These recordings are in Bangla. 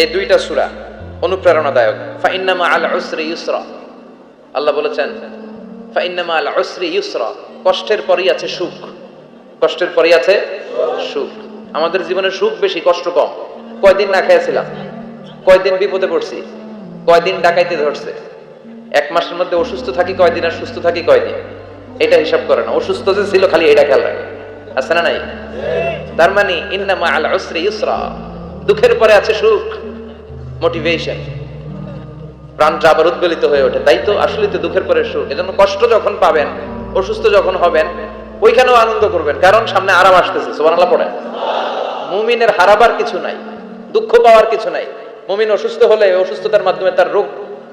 এই দুইটা সুরা অনুপ্রেরণাদায়ক। ফাইন্নামা আল উসরি ইউসরা। আল্লাহ বলেছেন ফাইন্নামা আল উসরি ইউসরা। কষ্টের পরই আছে সুখ। কষ্টের পরই আছে সুখ। আমাদের জীবনে সুখ বেশি কষ্ট কম। কয়দিন না খেয়েছিলাম কয়দিন বিপদে পড়ছি কয়দিন ডাকাইতে ধরছে। এক মাসের মধ্যে অসুস্থ থাকি কয়দিন আর সুস্থ থাকি কয়দিন? এটা হিসাব করে না। অসুস্থ যে ছিল খালি এটা খেয়াল রাখে। আছে না নাই? তার মানে ইন্নামা আল উসরি ইউসরা। দুঃখের পরে আছে সুখ। মোটিভেশন প্রাণটা আবার উদ্বেলিত হয়ে ওঠে। তাই তো আসলে তো দুঃখের পরে সুখ। এজন্য কষ্ট যখন পাবেন, অসুস্থ যখন হবেন, ওইখানেও আনন্দ করবেন। কারণ সামনে আরাম আসতেছে, সুবহানাল্লাহ পড়ে মুমিনের হারাবার কিছু নাই, দুঃখ পাওয়ার কিছু নাই। মুমিন অসুস্থ হলে অসুস্থতার মাধ্যমে তার রোগ,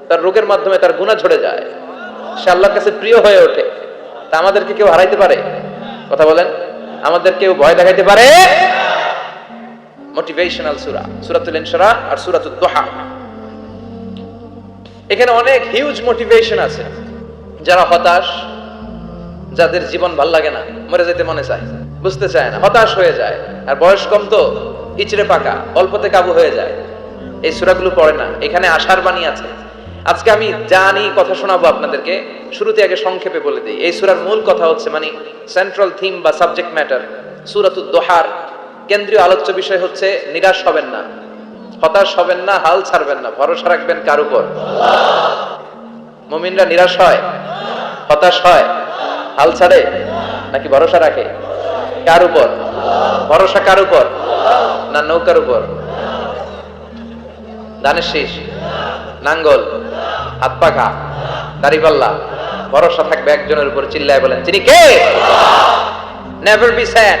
তার রোগের মাধ্যমে তার গুণা ঝরে যায়। সে আল্লাহর কাছে প্রিয় হয়ে ওঠে। তা আমাদেরকে কেউ হারাইতে পারে? কথা বলেন। আমাদের কেউ ভয় দেখাইতে পারে? মোটিভেশনাল সুরা সূরাতুল ইনশিরা আর সূরাতুদ দুহা এখানে অনেক হিউজ মোটিভেশন আছে। যারা হতাশ, যাদের জীবন ভালো লাগে না, মরে যেতে মনে চায়, বুঝতে চায় না, হতাশ হয়ে যায়। আর বয়স কম তো, ইচড়ে পাকা, অল্পতে কাবু হয়ে যায়। এই সূরাগুলো পড়ে না, এখানে আশার বাণী আছে। আজকে আমি জানি কথা শোনাবো আপনাদেরকে, শুরুতে আগে সংক্ষেপে বলে দিই। এই সুরার মূল কথা হচ্ছে মানে সেন্ট্রাল থিম বা সাবজেক্ট ম্যাটার সূরাতুদ দোহার কেন্দ্রীয় আলোচ্য বিষয় হচ্ছে, নিরাশ হবেন না। হতাশ হবেন না, হাল ছাড়বেন না, ভরসা রাখবেন কার উপর? মুমিনরা নিরাশ হয়? হতাশ হয়? হাল ছাড়ে? নাকি ভরসা রাখে? কার উপর? ভরসা কার উপর? না নৌকার উপর? ধানের শীষ? নাঙ্গল? হাত পাখা? দাড়িপাল্লা? ভরসা থাকবে একজনের উপর, চিল্লায় বলেন তিনি কে? Never be sad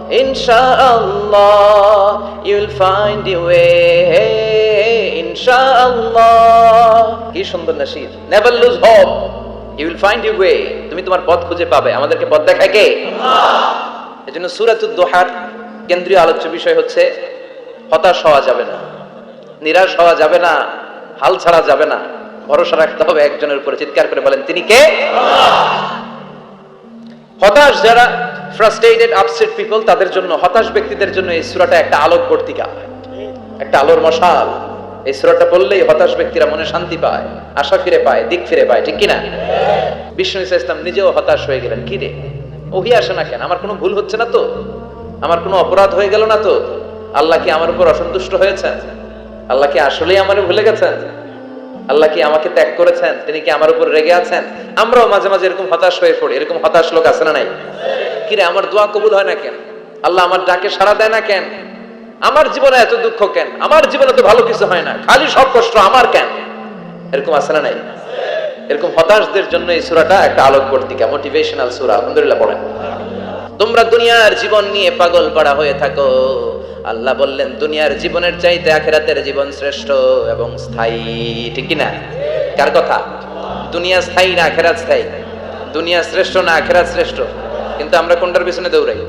Insha'Allah, you'll find your way. Insha'Allah. কি সুন্দর Nasir. Never lose hope you will find you way তুমি তোমার পথ খুঁজে পাবে। আমাদেরকে পথ দেখায় কে? এই জন্য সুরাতুদ দোহার কেন্দ্রীয় আলোচ্য বিষয় হচ্ছে হতাশ হওয়া যাবে না নিরাশ হওয়া যাবে না হাল ছাড়া যাবে না। ভরসা রাখতে হবে একজনের উপরে। চিৎকার করে বলেন তিনি কে? হতাশ যারা ফ্রাস্ট্রেটেড আপসেট পিপল তাদের জন্য, হতাশ ব্যক্তিদের জন্য এই সূরাটা একটা আলোক বর্তিকা একটা আলোর মশাল। এই সূরাটা পড়লেই হতাশ ব্যক্তিরা মনে শান্তি পায়, আশা ফিরে পায়, দিক ফিরে পায়, ঠিক কিনা? বিষ্ণু ইসা ইসলাম নিজেও হতাশ হয়ে গেলেন, কি রে? ওহি আসে না কেন? আমার কোনো ভুল হচ্ছে না তো? আমার কোনো অপরাধ হয়ে গেল না তো? আল্লাহ কি আমার উপর অসন্তুষ্ট হয়েছেন? আল্লাহ কি আসলেই আমার ভুলে গেছেন? আল্লাহ কি আমাকে ত্যাগ করেছেন? তিনি কি আমার উপর রেগে আছেন? আমরাও মাঝে মাঝে এরকম হতাশ হয়ে পড়ি। এরকম হতাশ লোক আছে না নাই? কিরে আমার দোয়া কবুল হয় না কেন? আল্লাহ আমার ডাকে সাড়া দেয় না কেন? আমার জীবনে এত দুঃখ কেন? আমার জীবনে তো ভালো কিছু হয় না। খালি সব কষ্ট আমার কেন? এরকম না নাই? এরকম হতাশদের জন্য এই সূরাটা একটা আলোক বর্তিকা মোটিভেশনাল সূরা। আলহামদুলিল্লাহ, পড়েন। তোমরা দুনিয়ার জীবন নিয়ে পাগল পাড়া হয়ে থাকো। আল্লাহ বললেন, দুনিয়ার জীবনের চাইতে আখেরাতের জীবন শ্রেষ্ঠ এবং স্থায়ী। ঠিক না কার কথা? দুনিয়া স্থায়ী না আখেরাত স্থায়ী? দুনিয়া শ্রেষ্ঠ না আখেরাত শ্রেষ্ঠ? কিন্তু আমরা কোনটার পিছনে দৌড়াই?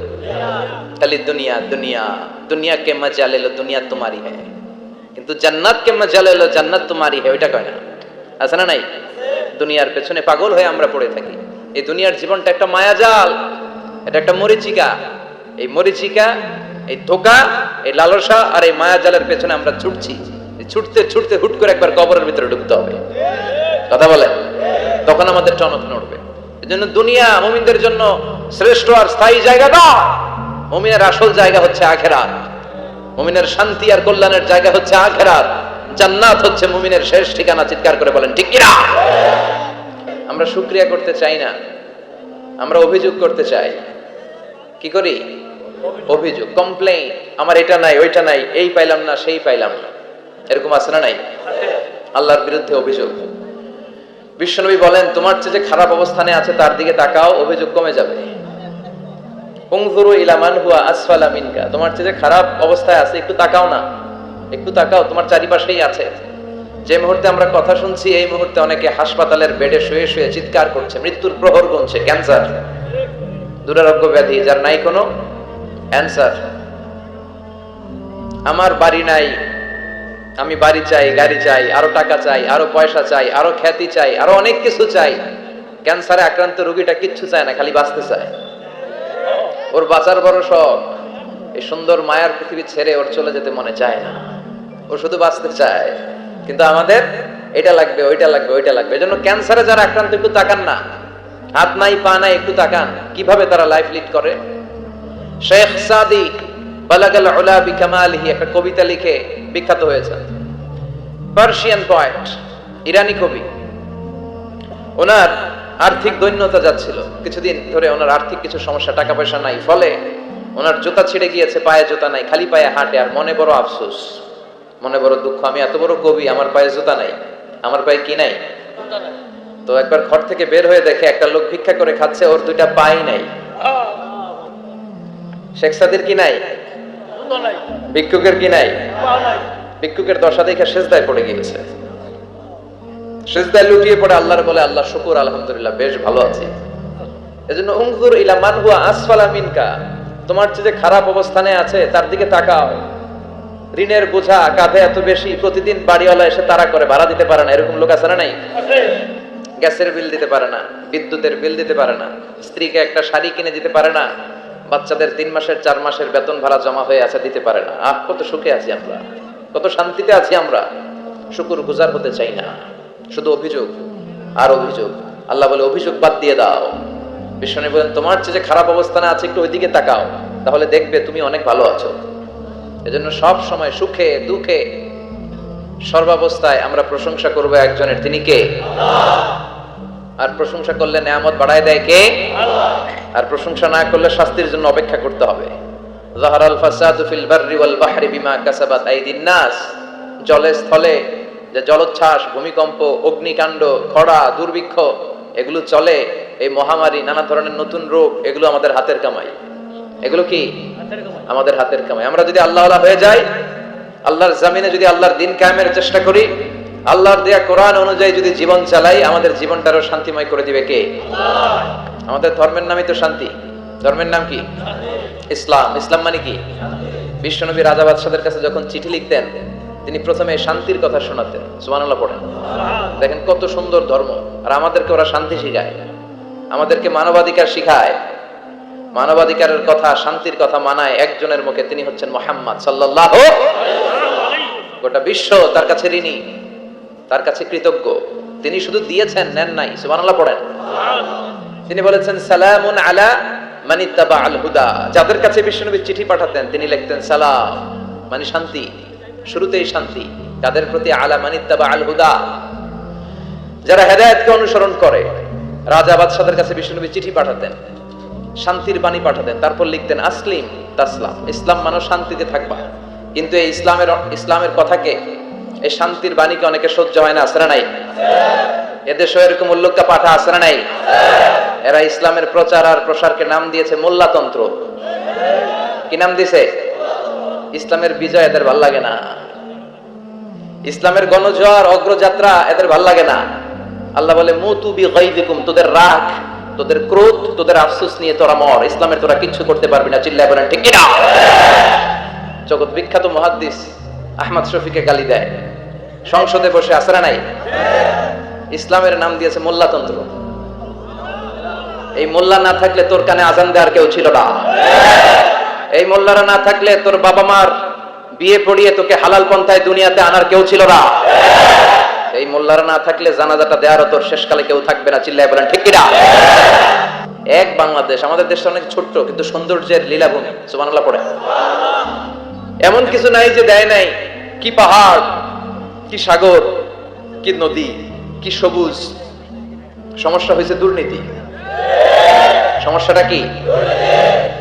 খালি দুনিয়া দুনিয়া দুনিয়া কে মজা লেলো দুনিয়া তোমারই হ্যায় কিন্তু জান্নাত কে মজা লেলো জান্নাত তোমারই হ্যায় ওইটা কয় না? আছে না নাই? দুনিয়ার পেছনে পাগল হয়ে আমরা পড়ে থাকি। এই দুনিয়ার জীবনটা একটা মায়াজাল, এটা একটা মরিচিকা। এই মরিচিকা, এই ধোকা, এই লালসা আর এই মায়াজালের পেছনে আমরা ছুটছি। ছুটতে ছুটতে হুট করে একবার কবরের ভিতরে ঢুকতে হবে। কথা বলে? তখন আমাদের টনক নড়বে। জন্য দুনিয়া মুমিনদের জন্য শ্রেষ্ঠ আর স্থায়ী জায়গা না মুমিনের আসল জায়গা হচ্ছে আখেরাত। মুমিনের শান্তি আর কল্যাণের জায়গা হচ্ছে আখেরাত। জান্নাত হচ্ছে মুমিনের শেষ ঠিকানা, চিৎকার করে বলেন, ঠিক কিনা? আমরা শুক্রিয়া করতে চাই না। আমরা অভিযোগ করতে চাই। কি করি? অভিযোগ কমপ্লেইন আমার এটা নাই, ওইটা নাই, এই পাইলাম না, সেই পাইলাম না। এরকম আছে না নাই? আল্লাহর বিরুদ্ধে অভিযোগ। বিশ্বনবী বলেন, তোমার চেয়ে যে খারাপ অবস্থানে আছে, তার দিকে তাকাও, অভিযোগ কমে যাবে। ইলামান হুয়া আসফালা মিনকা। তোমার চেয়ে যে খারাপ অবস্থায় আছে, একটু তাকাও না। একটু তাকাও, তোমার চারিপাশেই আছে। যে মুহূর্তে আমরা কথা শুনছি, এই মুহূর্তে অনেকে হাসপাতালের বেডে শুয়ে শুয়ে চিৎকার করছে, মৃত্যুর প্রহর গুনছে, ক্যান্সার। দুরারোগ্য ব্যাধি, যার নাই কোনো অ্যান্সার। আমার বাড়ি নাই আমি বাড়ি চাই, গাড়ি চাই, আরও টাকা চাই, আরও পয়সা চাই, আরও খ্যাতি চাই, আরও অনেক কিছু চাই। ক্যান্সারে আক্রান্ত রোগীটা কিচ্ছু চায় না, খালি বাঁচতে চায়। ওর বাঁচার বড় শখ। এই সুন্দর মায়ার পৃথিবী ছেড়ে ওর চলে যেতে মনে চায় না। ও শুধু বাঁচতে চায়। কিন্তু আমাদের এটা লাগবে, ওইটা লাগবে ওইটা লাগবে। এজন্য ক্যান্সারে যারা আক্রান্ত, একটু তাকান না। হাত নাই, পা নাই, একটু তাকান। কীভাবে তারা লাইফ লিড করে? শেখ সাদি বালাগাল উলা বিকামালিহি একটা কবিতা লিখে বিখ্যাত হয়েছেন। পার্সিয়ান পয়েট ইরানি কবি। ওনার আর্থিক দৈন্যতা যাচ্ছিল। কিছুদিন ধরে ওনার আর্থিক কিছু সমস্যা টাকা পয়সা নাই, ফলে ওনার জুতা ছিঁড়ে গিয়েছে, পায়ে জুতা নাই, খালি পায়ে হাঁটে, আর মনে বড় আফসোস, মনে বড় দুঃখ, আমি এত বড় কবি, আমার পায়ে জুতা নাই, আমার পায়ে কি নাই? তো একবার ঘর থেকে বের হয়ে দেখে একটা লোক ভিক্ষা করে খাচ্ছে, ওর দুইটা পাই নাই। শেখ সাদির কি নাই? ভিক্ষুকের কি নাই? ভিক্ষুকের দশা দেখে সেজদায় পড়ে গিয়েছে। সেজদায় লুটিয়ে পড়ে আল্লাহর বলে আল্লাহ শুকুর আলহামদুলিল্লাহ বেশ ভালো আছি। এজন্য উংজুর ইলা মান হুয়া আসফালা মিনকা। তোমার যে খারাপ অবস্থানে আছে তার দিকে তাকাও। ঋণের বোঝা কাঁধে এত বেশি প্রতিদিন বাড়িওয়ালা এসে তারা করে ভাড়া দিতে পারে না। এরকম লোক আছে না নাই? গ্যাসের বিল দিতে পারে না বিদ্যুতের বিল দিতে পারে না স্ত্রীকে একটা শাড়ি কিনে দিতে পারে না বাচ্চাদের তিন মাসের, চার মাসের বেতন ভাড়া জমা হয়ে আছে, দিতে পারে না। আহ, কত সুখে আছি আমরা। কত শান্তিতে আছি আমরা। শুকুর গুজার হতে চাই না। শুধু অভিযোগ আর অভিযোগ। আল্লাহ বলে, অভিযোগ বাদ দিয়ে দাও। বিশ্বনী বলেন, তোমার চেয়ে যে খারাপ অবস্থানে আছে, একটু ওইদিকে তাকাও। তাহলে দেখবে তুমি অনেক ভালো আছো। এজন্য সব সময় সুখে, দুঃখে সর্বাবস্থায় আমরা প্রশংসা করব একজনের। তিনি কে? আর প্রশংসা করলে নেয়ামত বাড়ায় দেয় কে? আর প্রশংসা না করলে শাস্তির জন্য অপেক্ষা করতে হবে। জাহারাল ফাসাদু ফিল বাররি ওয়াল বাহরি বিমা কাসাবাত আইদিন নাস। জলে স্থলে যে জলোচ্ছ্বাস ভূমিকম্প অগ্নিকাণ্ড খরা দুর্ভিক্ষ এগুলো চলে এই মহামারী নানা ধরনের নতুন রোগ এগুলো আমাদের হাতের কামাই। এগুলো কি? আমাদের হাতের কামাই। আমরা যদি আল্লাহ হয়ে যাই আল্লাহর জামিনে যদি আল্লাহর দিন কায়েমের চেষ্টা করি আল্লাহর দেয়া কোরআন অনুযায়ী যদি জীবন চালাই, আমাদের জীবনটারও শান্তিময় করে দিবে কে? আমাদের ধর্মের নামই তো শান্তি। ধর্মের নাম কি? ইসলাম। ইসলাম মানে কি? বিশ্বনবী রাজা বাদশাদের কাছে যখন চিঠি লিখতেন, তিনি প্রথমে শান্তির কথা শোনাতেন। সুবহানাল্লাহ পড়েন। দেখেন কত সুন্দর ধর্ম। আর আমাদেরকে ওরা শান্তি শিখায়। আমাদেরকে মানবাধিকার শিখায়। মানবাধিকারের কথা, শান্তির কথা মানায় একজনের মুখে। তিনি হচ্ছেন মোহাম্মদ সাল্লাল্লাহু গোটা বিশ্ব তার কাছে ঋণী। তার কাছে কৃতজ্ঞ। তিনি শুধু দিয়েছেন, নেন নাই, সুবহানাল্লাহ পড়েন। তিনি বলেছেন, সালামুন আলা মানিত্তাবা আল হুদা। যাদের কাছে বিশ্বনবী চিঠি পাঠাতেন, তিনি লিখতেন, সালাম মানে শান্তি, শুরুতেই শান্তি, তাদের প্রতি আলা মানিত্তাবা আল হুদা। যারা হেদায়েতকে অনুসরণ করে, রাজা বাদশাদের কাছে বিশ্বনবী চিঠি পাঠাতেন, শান্তির বাণী পাঠাতেন, তারপর লিখতেন, আসলিম, তাসলাম। ইসলাম মানো শান্তিতে থাকবা। কিন্তু এই ইসলামের ইসলামের কথাকে এই শান্তির বাণীকে অনেকে সহ্য হয় না আসরা নাই? এদেশও এরকম উল্লেখটা পাঠা আসরা নাই? এরা ইসলামের প্রচার আর প্রসারকে নাম দিয়েছে মোল্লাতন্ত্র। কি নাম দিছে? ইসলামের বিজয় এদের ভালো লাগে না। ইসলামের গণজোয়ার অগ্রযাত্রা এদের ভালো লাগে না। আল্লাহ বলে, মুতু বি গাইদিকুম তোদের রাগ, তোদের ক্রোধ, তোদের আফসোস নিয়ে তোরা মর। ইসলামের তোরা কিচ্ছু করতে পারবি না। চিল্লায় বলেন, ঠিক কিনা জগৎ বিখ্যাত মহাদ্দিস আহমদ শফিকে গালি দেয়। সংসদে বসে আসরা নাই? ইসলামের নাম দিয়েছে মোল্লাতন্ত্র। এই মোল্লা না থাকলে তোর কানে আজান দেওয়ার কেউ ছিল না। এই মোল্লারা না থাকলে তোর বাবা মার বিয়ে পড়িয়ে তোকে হালাল পন্থায় দুনিয়াতে আনার কেউ ছিল না। এই মোল্লারা না থাকলে জানাজাটা দেওয়ারও তোর শেষকালে কেউ থাকবে না, চিল্লায় বলেন, ঠিক কিনা? এক বাংলাদেশ, আমাদের দেশটা অনেক ছোট্ট, কিন্তু সৌন্দর্যের লীলাভূমি, সুবহানাল্লাহ, পড়ে। এমন কিছু নাই যে দেয় নাই। কি পাহাড় কি সাগর, কি নদী, কি সবুজ? সমস্যা হয়েছে দুর্নীতি। সমস্যাটা কি?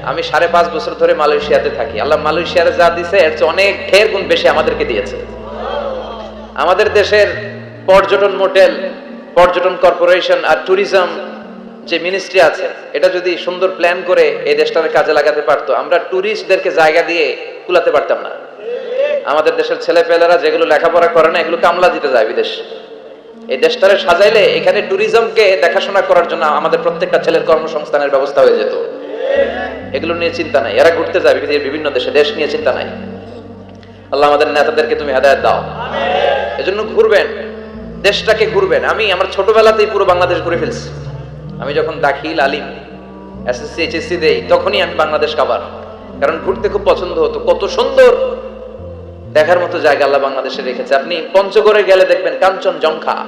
আমি সাড়ে পাঁচ বছর ধরে মালয়েশিয়াতে থাকি। আল্লাহ মালয়েশিয়ারে যা দিছে, এর চেয়ে অনেক ঢের গুণ বেশি আমাদেরকে দিয়েছে। আমাদের দেশের পর্যটন মোটেল পর্যটন কর্পোরেশন আর ট্যুরিজম যে মিনিস্ট্রি আছে, এটা যদি সুন্দর প্ল্যান করে এই দেশটাকে কাজে লাগাতে পারতো, আমরা ট্যুরিস্টদেরকে জায়গা দিয়ে কুলাতে পারতাম না। আমাদের দেশের ছেলেপেলেরা যেগুলো লেখাপড়া করে না এগুলো কামলা দিতে যায় বিদেশ। এই দেশটারে সাজাইলে এখানে ট্যুরিজমকে দেখাশোনা করার জন্য আমাদের প্রত্যেকটা ছেলের কর্মসংস্থানের ব্যবস্থা হয়ে যেত। এগুলো নিয়ে চিন্তা নাই। এরা ঘুরতে যায় পৃথিবীর বিভিন্ন দেশে, দেশ নিয়ে চিন্তা নাই। আল্লাহ আমাদের নেতাদেরকে তুমি হেদায়ত দাও। এজন্য ঘুরবেন, দেশটাকে ঘুরবেন। আমি আমার ছোটবেলাতেই পুরো বাংলাদেশ ঘুরে ফেলছি। আমি যখন দাখিল আলিম, এসএসসি, এইচএসসি দেই, তখনই আমি বাংলাদেশ কাবার কারণ ঘুরতে খুব পছন্দ হতো। কত সুন্দর দেখার মতো জায়গা আল্লাহ বাংলাদেশে রেখেছে। আপনি পঞ্চগড়ে গেলে দেখবেন কাঞ্চন জংখা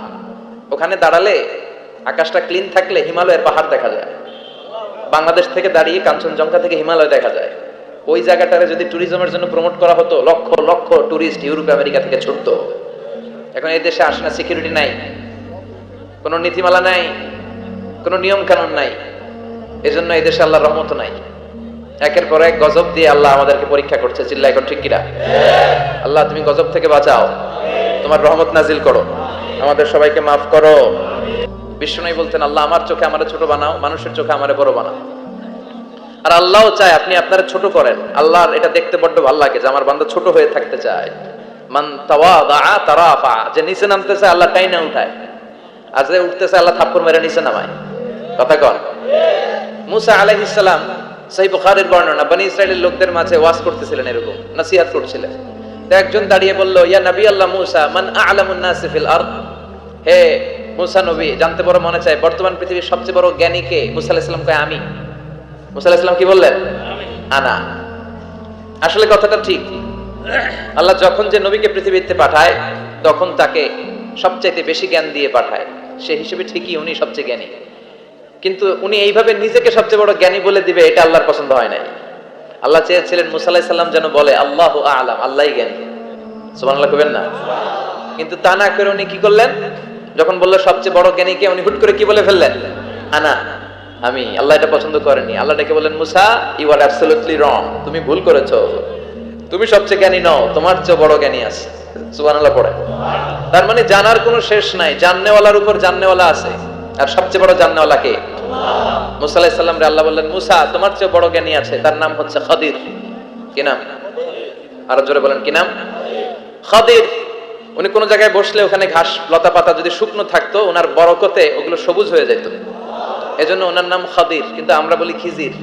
ওখানে দাঁড়ালে আকাশটা ক্লিন থাকলে হিমালয়ের পাহাড় দেখা যায়। বাংলাদেশ থেকে দাঁড়িয়ে কাঞ্চনজঙ্ঘা থেকে হিমালয় দেখা যায়। ওই জায়গাটারে যদি ট্যুরিজমের জন্য প্রমোট করা হতো, lakh lakh tourist Europe, America থেকে ছুটত। এখন এই দেশে আসে না সিকিউরিটি নাই। কোনো নীতিমালা নাই। কোনো নিয়ম কানুন নাই। এজন্য এই দেশে আল্লাহর রহমত নাই। একের পর এক গজব দিয়ে আল্লাহ আমাদেরকে পরীক্ষা করছে চিল্লা এখন ঠিক কিনা? আল্লাহ, তুমি গজব থেকে বাঁচাও। তোমার রহমত নাজিল করো। আমাদের সবাইকে মাফ করো। বিষ্ণু বলতেন, আল্লাহ, আমার চোখে আমারে ছোট বানাও, মানুষের চোখে আমারে বড় বানাও। আর আল্লাহও চায়, আপনি আপনারা ছোট করেন। আল্লাহর এটা দেখতে বড্ড ভালো লাগে যে, আমার বান্দা ছোট হয়ে থাকতে চায়। মান তারাফা, যে নিচে নামতে চায়, আল্লাহ টাইনা উঠায়। আর যে উঠতেছে আল্লাহ থাপ্পড় মেরে নিচে নামায়। কথা কন। মুসা আলাইহিস সালাম বুখারীর বর্ণনা বনি ইসরাইলের লোকদের মাঝে ওয়াজ করতেছিলেন এরকম নসিহত করছিলেন। তো একজন দাঁড়িয়ে বলল ইয়া নবী আল্লাহ মুসা মান আ'লামুন নাসি ফিল আরদ? হে মুসা নবী জানতে বড় মনে চায় বর্তমান পৃথিবীর সবচেয়ে বড় জ্ঞানী কে? মুসা আলাইহিস সালাম কয় আমি। মুসা আলাইহিস সালাম কি বললেন? আনা। আসলে কথাটা ঠিক। আল্লাহ যখন যে নবীকে পৃথিবীতে পাঠায় তখন তাকে সবচাইতে বেশি জ্ঞান দিয়ে পাঠায়। সে হিসেবে ঠিকই উনি সবচেয়ে জ্ঞানী। কিন্তু উনি এইভাবে নিজেকে সবচেয়ে বড় জ্ঞানী বলে দিবে, এটা আল্লাহর পছন্দ হয় নাই। আল্লাহ চেয়েছিলেন মুসা আলাইহিস সাল্লাম যেন বলে, আল্লাহ আলাম আল্লাহই জ্ঞানী। সুবহানাল্লাহ কবেন না? কিন্তু তা না করে উনি কি করলেন? যখন বলল, সবচেয়ে বড় জ্ঞানী কে? উনি হুট করে কি বলে ফেললেন? আনা, আমি, আল্লাহ এটা পছন্দ করেনি আল্লাহ ডেকে বললেন, মুসা ইউ আর অ্যাবসলিউটলি রং তুমি ভুল করেছ। তুমি সবচেয়ে জ্ঞানী নও, তোমার চেয়ে বড় জ্ঞানী আছে। সুবহানাল্লাহ পড়ে। তার মানে জানার কোনো শেষ নাই। জাননেওয়ালার উপর জাননেওয়ালা আছে। আর সবচেয়ে বড় জাননেওয়ালা কে? আল্লাহ বললেন, মুসা, তোমার চেয়ে বড় জ্ঞানী আছে, তার নাম হচ্ছে খাদির। কি নাম? আরও জোরে বলেন, কি নাম? খাদির। উনি জায়গায় বসলে ওখানে ঘাস, লতা পাতা যদি শুকনো থাকতো, ওনার বরকতে ওগুলো সবুজ হয়ে যেত। এজন্য ওনার নাম খাদির, কিন্তু আমরা বলি খিজির।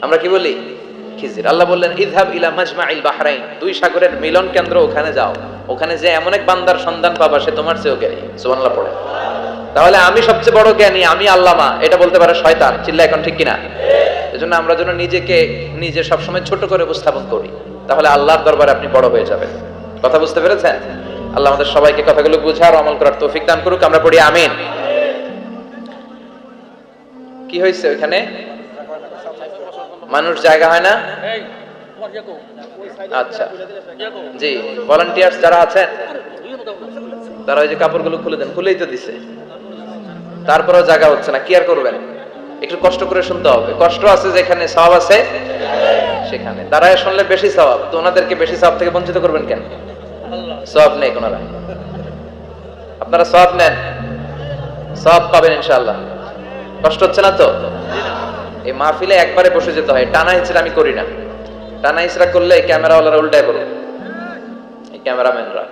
আমরা কি বলি? খিজির। আল্লাহ বললেন, ইযহাব ইলা মাজমাইল বাহরাইন, দুই সাগরের মিলন কেন্দ্র ওখানে যাও। ওখানে যে এমন এক বান্দার সন্ধান পাবা, সে তোমার চেয়েও জ্ঞানী। সুবহানাল্লাহ পড়ে। তাহলে আমি সবচেয়ে বড় জ্ঞানী, আমি আল্লামা, এটা বলতে পারে শয়তান, চিল্লা এখন ঠিক কিনা? এজন্য আমরা যেন নিজেকে নিজে সবসময় ছোট করে উপস্থাপন করি, তাহলে আল্লাহর দরবারে আপনি বড় হয়ে যাবেন। কথা বুঝতে পেরেছেন? আল্লাহ আমাদের সবাইকে কথাগুলো বুঝার আমল করার তৌফিক দান করুক, আমরা পড়ি আমিন। কি হয়েছে ওইখানে? মানুষ জায়গা হয় না? আচ্ছা। জি ভলান্টিয়ার্স যারা আছেন, তারা ওই যে কাপড়গুলো খুলে দেন, খুলেই তো দিছে। তারপরেও জায়গা হচ্ছে না, কি আর করবেন? একটু কষ্ট করে শুনতে হবে। কষ্ট আছে যেখানে, সওয়াব আছে সেখানে। দাঁড়ায় শুনলে বেশি সওয়াব। তো ওনাদেরকে বেশি সওয়াব থেকে বঞ্চিত করবেন কেন? সওয়াব নেই কোনারা। আপনারা সওয়াব নেন। সওয়াব পাবেন ইনশাআল্লাহ। কষ্ট হচ্ছে না তো? এই মাহফিলে একবারে বসে যেতে হয়। টানা হিচড়া আমি করি না। টানা হিচড়া করলে ক্যামেরাওয়ালারা উল্টায় এই ক্যামেরাম্যানরা।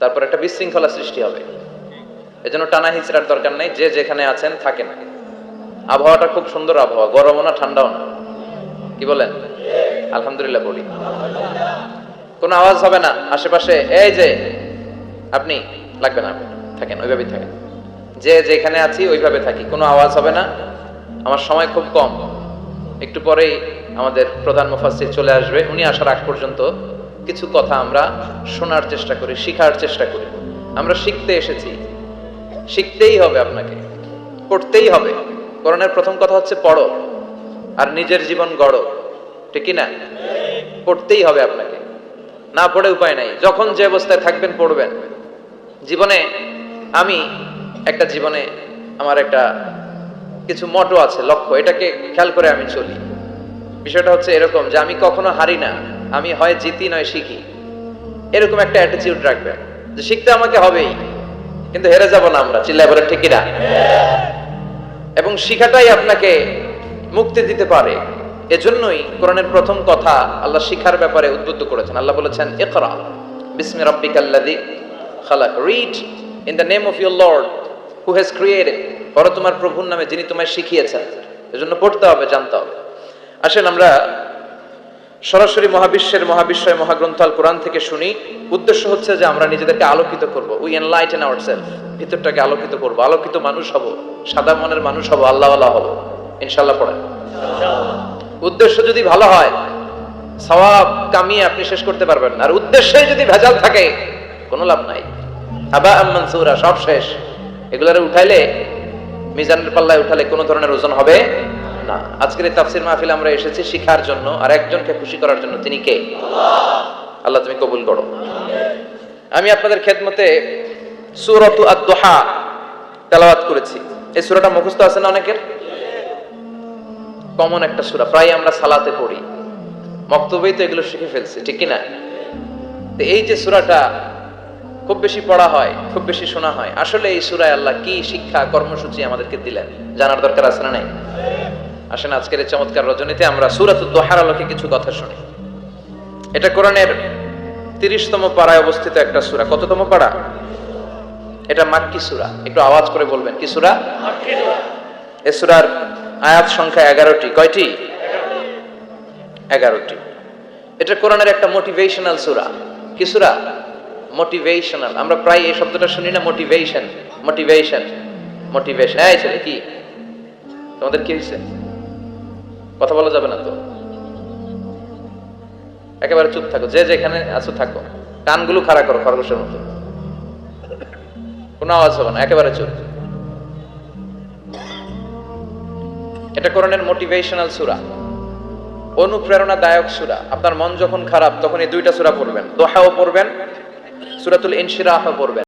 তারপর একটা বিশৃঙ্খলা সৃষ্টি হবে। এজন্য টানা হিচড়ার দরকার নেই, যে যেখানে আছেন থাকেন। আবহাওয়াটা খুব সুন্দর আবহাওয়া, গরমও না, ঠান্ডাও না। কি বলেন? আলহামদুলিল্লাহ বলি। কোনো আওয়াজ হবে না, আশেপাশে, এই যে, আপনি, লাগবে না থাকেন, ওইভাবেই থাকেন। যে যেখানে আছি, ওইভাবে থাকি, কোনো আওয়াজ হবে না। আমার সময় খুব কম। একটু পরেই আমাদের প্রধান মুফাসসির চলে আসবে, উনি আসার আগ পর্যন্ত কিছু কথা আমরা শোনার চেষ্টা করি, শিখার চেষ্টা করি। আমরা শিখতে এসেছি শিখতেই হবে আপনাকে পড়তেই হবে। করণের প্রথম কথা হচ্ছে পড়ো, আর নিজের জীবন গড়ো, ঠিক না পড়তেই হবে আপনাকে। না পড়ে উপায় নাই, যখন যে অবস্থায় থাকবেন পড়বেন। জীবনে আমি একটা জীবনে আমার একটা কিছু মটো আছে, লক্ষ্য, এটাকে খেয়াল করে আমি চলি। বিষয়টা হচ্ছে এরকম যে আমি কখনো হারি না, আমি হয় জিতি নয় শিখি। এরকম একটা অ্যাটিচিউড রাখবেন যে শিখতে আমাকে হবেই। কিন্তু হেরে যাব না আমরা, চিল্লায় বলে ঠিকই না এবং শিখাটাই আপনাকে মুক্তি দিতে পারে। এজন্যই কোরআনের প্রথম কথা আল্লাহ শিখার ব্যাপারে উদ্বুদ্ধ করেছেন। আল্লাহ বলেছেন, ইকরা, বিসমি রাব্বিকাল্লাযী খালাক read in the name of your lord who has created. পরে তোমার প্রভুর নামে যিনি তোমায় শিখিয়েছেন। এজন্য পড়তে হবে, জানতে হবে। আসেন আমরা সরাসরি মহাবিশ্বের মহাবিশ্বয় মহাগ্রন্থ আল কোরআন থেকে শুনি। উদ্দেশ্য হচ্ছে যে আমরা নিজেদেরকে আলোকিত করব। উই এনলাইটেন আওয়ার সেলফ ভিতরটাকে আলোকিত করব। আলোকিত মানুষ হব। সাদা মনের মানুষ হব। আল্লাহওয়ালা হব। ইনশাল্লাহ পড়েন। উদ্দেশ্য যদি ভালো হয়, সওয়াব, কামিয়ে আপনি শেষ করতে পারবেন। আর উদ্দেশ্যে যদি ভেজাল থাকে, কোনো লাভ নাই। আবা মানসুরা, সব শেষ। এগুলারে উঠাইলে, মিজানের পাল্লায় উঠালে কোনো ধরনের ওজন হবে না। আজকের এই তাফসির মাহফিল আমরা এসেছি শিখার জন্য, আর একজনকে খুশি করার জন্য তিনি কে? আল্লাহ, তুমি কবুল করো। আমি আপনাদের খেদমতে সুরত তেলাওয়াত করেছি। এই সূরাটা মুখস্থ আছে না অনেকের? কমন একটা সূরা, প্রায় আমরা সালাতে পড়ি। মক্তবেই তো এগুলো শিখে ফেলছি, ঠিক কি না তো এই যে সূরাটা খুব বেশি পড়া হয়, খুব বেশি শোনা হয়, আসলে এই সূরায় আল্লাহ কি শিক্ষা, কর্মসূচি আমাদেরকে দিলেন? জানার দরকার আছে না নাই? আসেন, আজকের এই চমৎকার রজনীতে আমরা সূরাতুদ দোহার আলোকে কিছু কথা শুনি। এটা কোরআনের তিরিশতম পাড়ায় অবস্থিত একটা সূরা। কততম পাড়া? এটা মাক্কি সুরা। একটু আওয়াজ করে বলবেন, কি সুরা? এ সূরার আয়াত সংখ্যা এগারোটি। কয়টি? এগারোটি। এটা কোরআনের একটা মোটিভেশনাল সূরা। কি সূরা? মোটিভেশনাল আমরা প্রায় এই শব্দটা শুনি না মোটিভেশন মোটিভেশন মোটিভেশন এই ছেলে, কি? তোমাদের কি হয়েছে? কথা বলা যাবে না তো? একেবারে চুপ থাকো, যে যেখানে আছো থাকো। কানগুলো খাড়া করো খরগোশের মতো। কোনো আওয়াজ হবে না, একেবারে চুপ। এটা করণের মোটিভেশনাল সূরা। অনুপ্রেরণাদায়ক সূরা। আপনার মন যখন খারাপ, তখন এই দুইটা সূরা পড়বেন। দোহাও পড়বেন, সূরাতুল ইনশিরাহ পড়বেন।